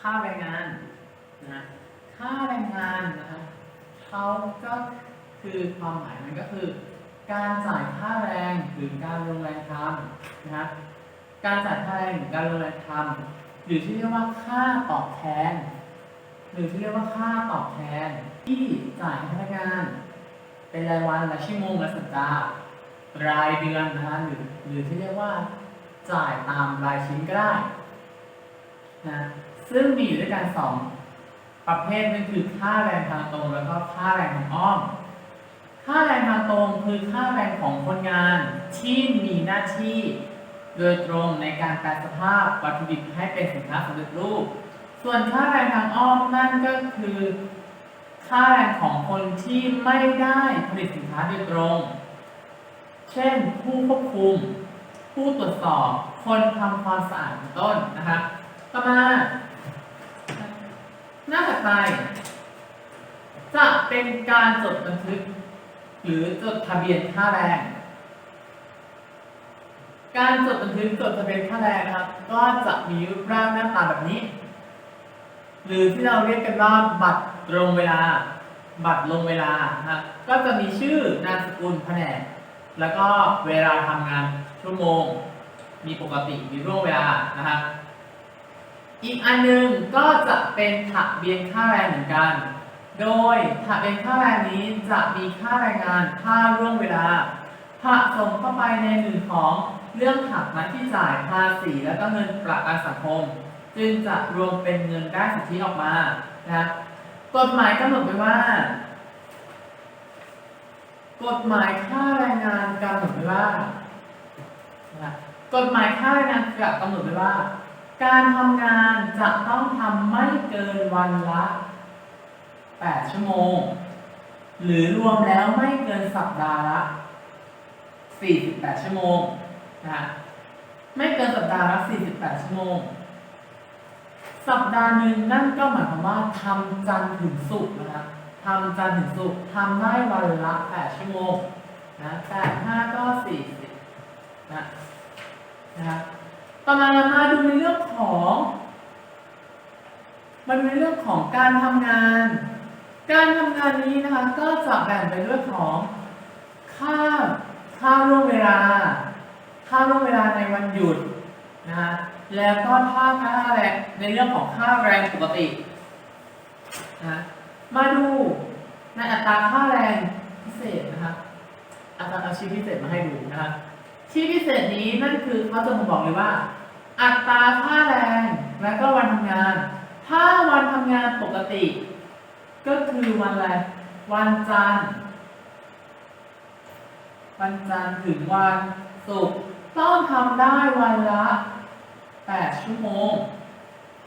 ค่าแรงงานนะค่าแรงงานนะครับเขาก็คือความหมายมันก็คือ การจ่ายค่าแรงหรือการลงแรงทำนะครับการจ่ายค่าแรงหรือการลงแรงทำหรือที่เรียกว่าค่าตอบแทน หรือที่เรียกว่าค่าตอบแทน ที่จ่ายให้พนักงาน เป็นรายวันและชั่วโมงและสัปดาห์รายเดือนนะฮะหรือหรือที่เรียกว่าจ่ายตามรายชิ้นก็ได้นะ ซึ่งมีอยู่ด้วยกันสองประเภทนั่นคือค่าแรงทางตรงแล้วก็ค่าแรงทางอ้อม ค่าแรงทางตรงคือค่าแรงของคนงานที่มีหน้าที่ โดยตรงในการแปลสภาพวัตถุดิบให้เป็นสินค้าสำเร็จรูป ส่วนค่าแรงทางอ้อมนั่นก็คือ ค่าแรงของคนที่ไม่ได้ผลิตสินค้าโดยตรง เช่น ผู้ควบคุม ผู้ตรวจสอบ คนทำความสะอาดเป็นต้นนะครับต่อมา หน้าถัดไป จะเป็นการจดบันทึก หรือจดทะเบียนค่าแรง การจดบันทึกจดทะเบียนค่าแรงนะครับ ก็จะมีรูปร่างหน้าตาแบบนี้ หรือที่เราเรียกกันว่าบัตรตรงเวลา บัตรลงเวลานะฮะก็จะมีชื่อนามสกุลแผนกแล้วก็เวลาทำงานชั่วโมง มีปกติมีร่วงเวลานะครับ อีกอันหนึงก็จะเป็นทะเบียนค่าแรงเหมือนกัน โดยทะเบียนค่าแรงนี้จะมีค่าแรงงานค่าร่วงเวลาผสมเข้าไปในหนึ่งของเรื่องหักน้าที่จ่ายภาษีแล้วก็เงินประกันสังคม จึงจะรวมเป็นเงินได้สิทธิออกมานะกฎหมายกำหนดไว้ว่า กฎหมายค่าแรงงานกำหนดไว้ว่านะกฎหมายค่าแรงงานกำหนดไว้ว่า การทำงานจะต้องทำไม่เกินวันละ 8 ชั่วโมง หรือรวมแล้วไม่เกินสัปดาห์ละ 48 ชั่วโมงนะไม่เกินสัปดาห์ละ 48 ชั่วโมง สัปดาห์หนึ่งนั่นก็หมายความว่าทำจันทร์ถึงศุกร์นะทำจันทร์ถึงศุกร์ทำได้วันละ 8 ชั่วโมงนะ8 5ก็40นะนะครับ ต่อมามาดูในเรื่องของ มันเป็นเรื่องของการทำงาน การทำงานนี้นะคะ ก็จะแบ่งไปด้วยของค่าค่าร่วมเวลา ค่าร่วมเวลาในวันหยุดนะฮะแล้วก็ค่าค่าแรงในเรื่องของค่าแรงปกตินะมาดูในอัตราค่าแรงพิเศษนะคะอาจารย์เอาชีพพิเศษมาให้ดูนะคะชีพพิเศษนี้นั่นคือเขาจะมาบอกเลยว่า อัตราค่าแรงและก็วันทำงาน ถ้าวันทำงานปกติ ก็คือวันอะไร วันจันทร์ วันจันทร์ถึงวันศุกร์ต้องทำได้วันละ 8 ชั่วโมง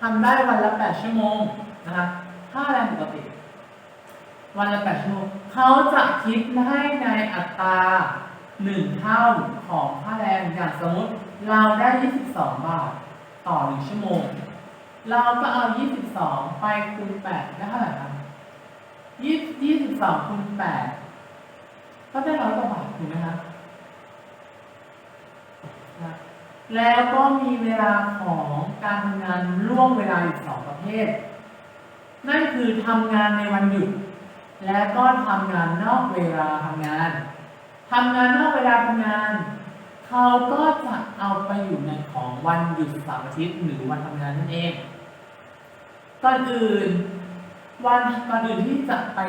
ทำได้วันละ 8 ชั่วโมงนะคะค่าแรงปกติ วันละ 8 ชั่วโมง เขาจะคิดให้ในอัตรา 1 เท่าของค่าแรงอย่างสมมติเราได้ 22 บาท ต่อ 1 ชั่วโมง เราก็เอา 22 ไปคูณ 8 ได้เท่าไหร่ครับ22คูณ 8 ก็ได้ร้อยกว่าบาทถูกไหมครับแล้วก็มีเวลาของการทำงานล่วงเวลาอีกสองประเภท นั่นคือทำงานในวันหยุด และก็ทำงานนอกเวลาทำงาน ทำงานนอกเวลาทำงาน เขาก็จะเอาไปอยู่ในของวันหยุดเสาร์อาทิตย์หรือวันทำงานนั่นเองก่อนอื่น วันก่อนอื่นที่จะไป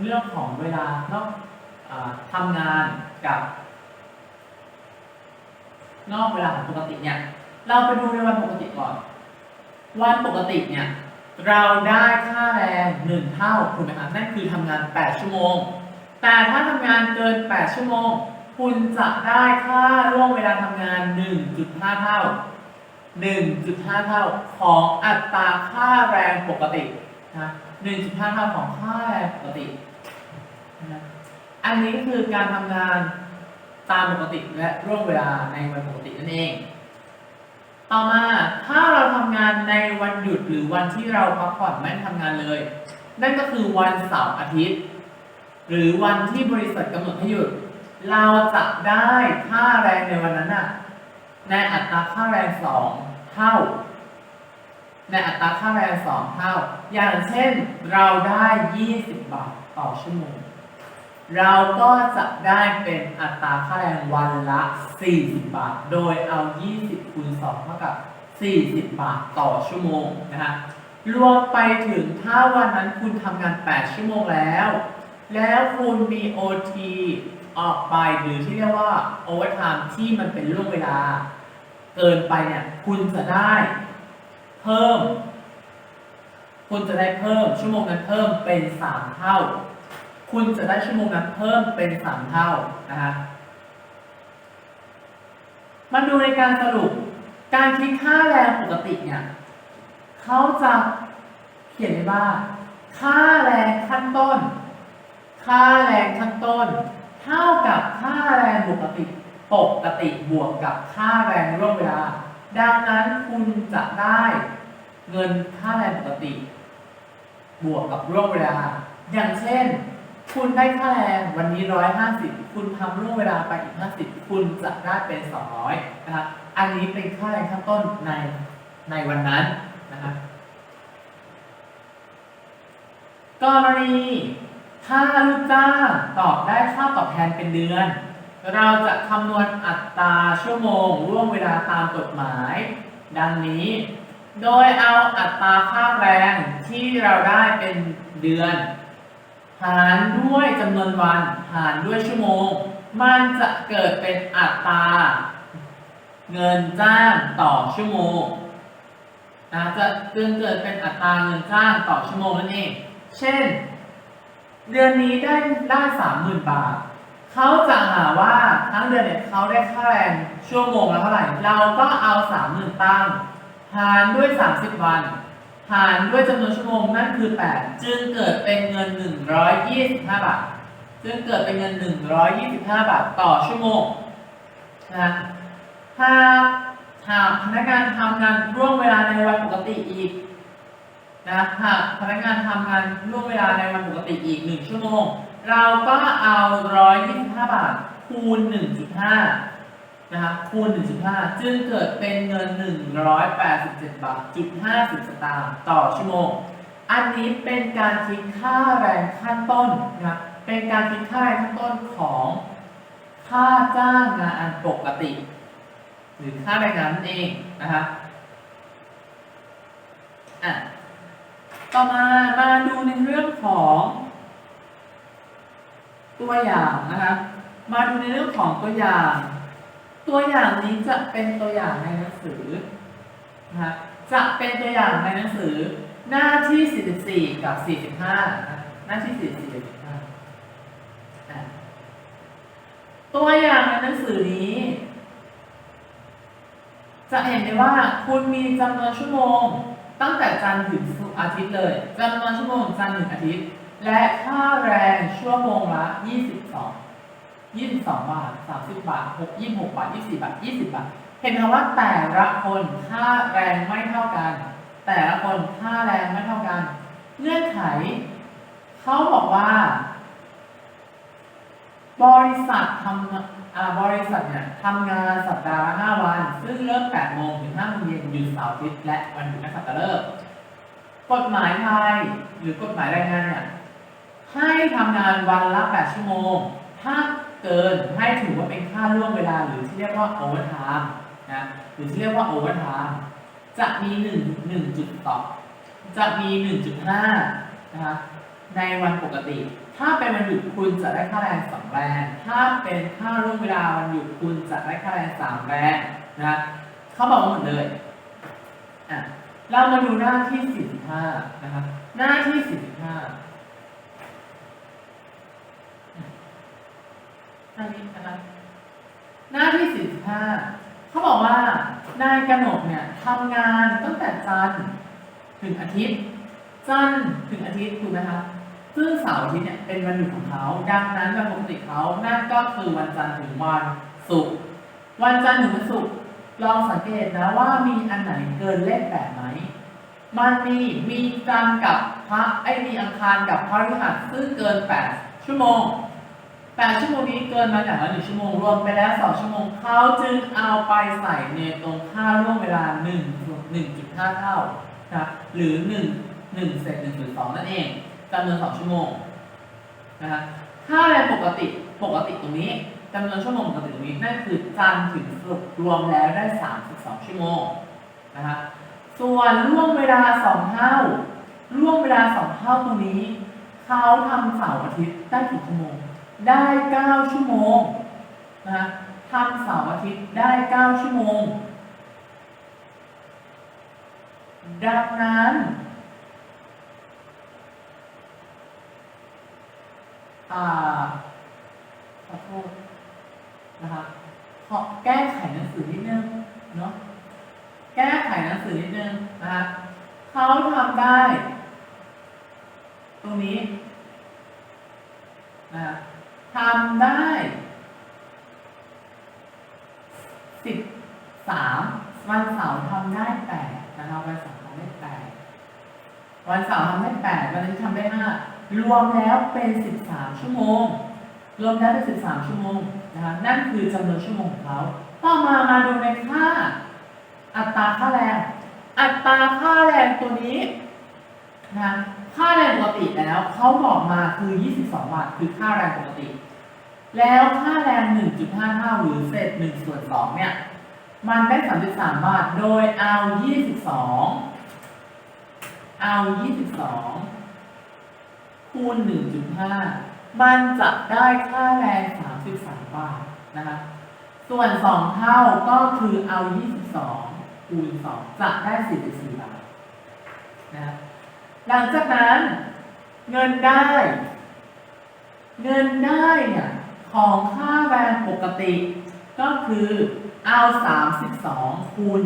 เรื่องของเวลานอกอทำงานกับ นอกเวลาของปกติเนี่ย เราไปดูในวันปกติก่อน วันปกติเนี่ย เราได้ค่าแรงหนึ่งเท่าถูกไหมครับนั่นคือทำงาน 8 ชั่วโมง แต่ถ้าทำงานเกิน 8 ชั่วโมง คุณจะได้ค่าร่วมเวลาทำงาน 1.5 เท่า 1.5 เท่าของอัตราค่าแรงปกตินะ1.5 เท่าของค่าแรงปกตินะอันนี้คือการทำงานตามปกติและร่วมเวลาในวันปกตินั่นเอง ต่อมาถ้าเราทำงานในวันหยุดหรือวันที่เราพักผ่อนไม่ทำงานเลย นั่นก็คือวันเสาร์อาทิตย์ หรือวันที่บริษัทกำหนดให้หยุด เราจะได้ค่าแรงในวันนั้นน่ะในอัตราค่าแรงสองเท่า ในอัตราค่าแรงสองเท่า อย่างเช่นเราได้ 20 บาทต่อชั่วโมง เราก็จะได้เป็นอัตราค่าแรงวันละ 40 บาท โดยเอา 20 คูณ2เท่ากับ 40 บาทต่อชั่วโมงนะฮะรวมไปถึงถ้าวันนั้นคุณทำงาน 8 ชั่วโมงแล้ว แล้วคุณมี OT ออกไปหรือที่เรียกว่า overtime ที่มันเป็นล่วงเวลา เกินไปเนี่ยคุณจะได้ เพิ่ม คุณจะได้เพิ่ม ชั่วโมงนั้นเพิ่มเป็น3เท่า คุณจะได้ชั่วโมงนั้นเพิ่มเป็น3เท่านะฮะมาดูในการสรุปการคิดค่าแรงปกติเนี่ยเขาจะเขียนไว้ว่าค่าแรงขั้นต้น ค่าแรงขั้นต้น เท่ากับค่าแรงปกติปกติบวกกับค่าแรงร่วมเวลา ดังนั้นคุณจะได้เงินค่าแรงปกติ บวกกับร่วมเวลา อย่างเช่น คุณได้ค่าแรงวันนี้ร้อยห้าสิบคุณทำร่วมเวลาไปอีกห้าสิบคุณจะได้เป็นสองร้อยนะครับอันนี้เป็นค่าแรงขั้นต้นในในวันนั้นนะครับกรณี ถ้าลูกจ้างตอบได้ค่าตอบแทนเป็นเดือน เราจะคำนวณอัตราชั่วโมงร่วมเวลาตามกฎหมาย ดังนี้ โดยเอาอัตราค่าแรงที่เราได้เป็นเดือน หารด้วยจำนวนวันหารด้วยชั่วโมง มันจะเกิดเป็นอัตราเงินจ้างต่อชั่วโมงนะจะจึงเกิดเป็นอัตราเงินจ้างต่อชั่วโมงนั่นเอง เช่น เดือนนี้ได้ได้สามหมื่นบาท เขาจะหาว่าทั้งเดือนเนี่ยเขาได้ค่าแรงชั่วโมงละเท่าไหร่ เราก็เอาสามหมื่นตั้งหารด้วย30วัน หารด้วยจำนวนชั่วโมงนั่นคือ8จึงเกิดเป็นเงิน125บห้าบาท จึงเกิดเป็นเงิน125บาทต่อชั่วโมงนะหาหากพนักงานทำงานร่วมเวลาในวันปกติอีก นะหากพนักงานทำงานร่วมเวลาในวันปกติอีก 1 ชั่วโมง เราก็เอา 125 บาท คูณ 1.5 นะครับ คูณ 1.5 จึงเกิดเป็นเงิน 187 บาทจุด50 สตางค์ต่อชั่วโมง อันนี้เป็นการคิดค่าแรงขั้นต้นนะครับ เป็นการคิดค่าแรงขั้นต้นของค่าจ้างงานปกติ หรือค่าแรงงานนั่นเองนะครับอะ ต่อมามาดูในเรื่องของตัวอย่างนะครับมาดูในเรื่องของตัวอย่าง ตัวอย่างนี้จะเป็นตัวอย่างในหนังสือนะครับจะเป็นตัวอย่างในหนังสือหน้าที่ 44 กับ 45นะหน้าที่ 44กับ45ตัวอย่างในหนังสือนี้ จะเห็นได้ว่าคุณมีจำนวนชั่วโมง ตั้งแต่จันทร์ถึงศุ อาทิตย์เลยจำนวนชั่วโมงจันทร์ถึงอาทิตย์ และค่าแรงชั่วโมงละ 22 22 บาท 30 บาท 6 26 บาท 24 บาท 20 บาท เห็นไหมว่าแต่ละคนค่าแรงไม่เท่ากัน แต่ละคนค่าแรงไม่เท่ากัน เงื่อนไข เขาบอกว่า บริษัททำบริษัทเนี่ยทำงานสัปดาห์ละ5วัน ซึ่งเริ่ม8โมงถึง5โมงเย็นหยุดเสาร์อาทิตย์และวันหยุดนักขัตฤกษ์ กฎหมายไทยหรือกฎหมายแรงงานเนี่ยให้ทำงานวันละ 8 ชั่วโมง ถ้าเกินให้ถือว่าเป็นค่าล่วงเวลาหรือที่เรียกว่าโอเวอร์ไทม์นะหรือที่เรียกว่าโอเวอร์ไทม์จะมี 1 1จุดต่อจะมี 1.5นะคะในวันปกติ ถ้าเป็นวันหยุดคุณจะได้ค่าแรงสองแรง ถ้าเป็นค่าล่วงเวลาวันหยุดคุณจะได้ค่าแรงสามแรงนะเขาบอกมาหมดเลยอะ เรามาดูหน้าที่45นะครับ หน้าที่45หน้านี้นะครับ หน้าที่45เขาบอกว่านายกนกเนี่ยทำงานตั้งแต่จันทร์ถึงอาทิตย์ จันทร์ถึงอาทิตย์ถูกไหมคะซึ่งเสาร์อาทิตย์เนี่ยเป็นวันหยุดของเขา ดังนั้นวันปกติเขานั่นก็คือวันจันทร์ถึงวันศุกร์วันจันทร์ถึงวันศุกร์ ลองสังเกตนะว่ามีอันไหนเกินเลขแปดไหม มันมีมีจันทร์กับพระไอ้มีอังคารกับพระฤหัสซึ่งเกินแปดชั่วโมงแปดชั่วโมงนี้เกินมาอย่างละหนึ่งชั่วโมงรวมไปแล้วสองชั่วโมงเขาจึงเอาไปใส่ในตรงค่าร่วมเวลาหนึ่งหนึ่งจุดห้าเท่านะครับหรือ1 1เศษ1ส่วน2นั่นเองจำนวน2ชั่วโมงนะครับค่าแรงปกติ ปกติตรงนี้จำนวนชั่วโมงปกติตรงนี้นั่นคือจันทร์ถึงศุกร์รวมแล้วได้ 32 ชั่วโมงนะครับส่วนล่วงเวลา2เท่าล่วงเวลา2เท่าตรงนี้เขาทำเสาร์อาทิตย์ได้กี่ชั่วโมง ได้ 9 ชั่วโมงนะฮะทำเสาร์อาทิตย์ได้ 9 ชั่วโมง ดังนั้นอ่า อโทษนะครับขอแก้ไขหนังสือนิดนึงเนาะแก้ไขหนังสือนิดนึงนะครับเขาทำได้ ตรงนี้นะครับทำได้สิบสามวันเสาร์ทำได้แปดนะครับวันเสาร์ทำได้แปดวันเสาร์ทำได้แปดวันอาทิตย์ทำได้ห้ารวมแล้วเป็นสิบสามชั่วโมง รวมแล้วเป็นสิบสามชั่วโมงนะครับนั่นคือจำนวนชั่วโมงของเขาต่อมามาดูในค่า อัตราค่าแรง อัตราค่าแรงตัวนี้นะค่าแรงปกติแล้วเขาบอกมาคือ 22 บาทคือค่าแรงปกติ แล้วค่าแรง 1.5เท่าหรือเศษ1ส่วน2เนี่ย มันได้ 33 บาท โดยเอา 22 เอา 22 คูณ 1.5 มันจะได้ค่าแรง 33 บาทนะคะ ส่วน 2 เท่าก็คือเอา 22 คูณ 2 จะได้ 44 บาทนะครับหลังจากนั้นเงินได้ เงินได้เนี่ยของค่าแรงปกติ ก็คือเอา 32 คูณ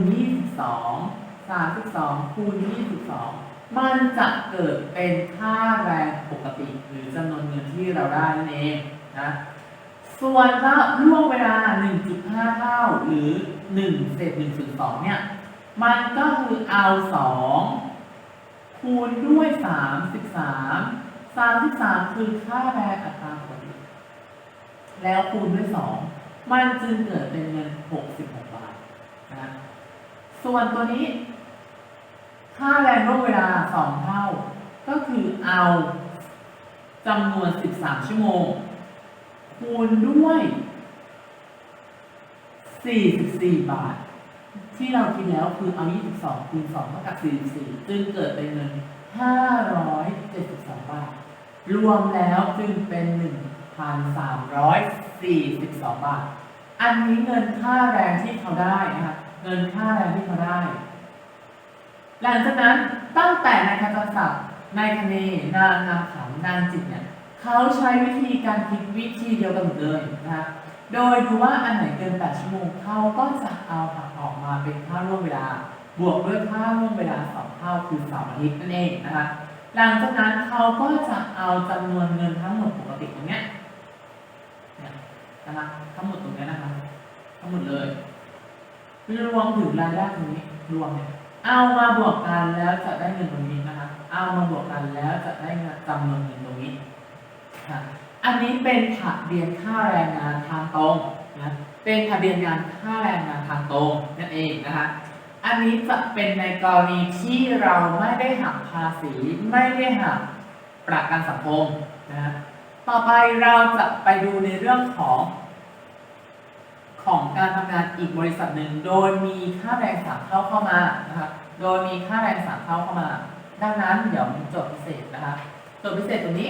22 32 คูณ 22 มันจะเกิดเป็นค่าแรงปกติ หรือจำนวนเงินที่เราได้นั่นเองนะส่วนถ้าล่วงเวลา 1.5 เท่าหรือ1เศษ1ส่วน2เนี่ย มันก็คือเอา 2 คูณด้วย 33 33 คือค่าแรงอัตราปกติ แล้วคูณด้วย 2 มันจึงเกิดเป็นเงิน 66 บาทนะส่วนตัวนี้ ค่าแรงร่วมเวลา 2 เท่า ก็คือเอาจำนวน 13 ชั่วโมง คูณด้วย 44 บาท ที่เราคิดแล้วคือเอา 22 คูณ 2 เท่ากับ 44 จึงเกิดเป็นเงิน 572 บาท รวมแล้วจึงเป็น 1,342 บาท อันนี้เงินค่าแรงที่เขาได้นะคะ เงินค่าแรงที่เขาได้ หลังจากนั้นตั้งแต่นายคจรศักดิ์นายคเนนางนามขำนางจิตเนี่ยเขาใช้วิธีการคิดวิธีเดียวกันหมดเลยนะคะโดยดูว่าอันไหนเกิน 8 ชั่วโมงเขาก็จะเอาหักออกมาเป็นค่าร่วมเวลา บวกด้วยค่าร่วมเวลาสองเท่าคือสาร์อาทิตย์นั่นเองนะคะ หลังจากนั้นเขาก็จะเอาจำนวนเงินทั้งหมดปกติตรงเนี้ยนะคะทั้งหมดตรงนี้นะคะทั้งหมดเลยรวมถึงรายได้ตรงนี้รวมเนี่ย เอามาบวกกันแล้วจะได้เงินตรงนี้นะคะ เอามาบวกกันแล้วจะได้เงินจำนวนเงินตรงนี้ค่ะอันนี้เป็นทะเบียนค่าแรงงานทางตรงนะเป็นทะเบียนงานค่าแรงงานทางตรงนั่นเองนะคะ อันนี้จะเป็นในกรณีที่เราไม่ได้หักภาษีไม่ได้หักประกันสังคมนะต่อไปเราจะไปดูในเรื่องของ ของการทำงานอีกบริษัทหนึ่ง โดยมีค่าแรงสามเท่าเข้ามานะครับโดยมีค่าแรงสามเท่าเข้ามา ดังนั้นเดี๋ยวมีโจทย์พิเศษนะคะโจทย์พิเศษตรงนี้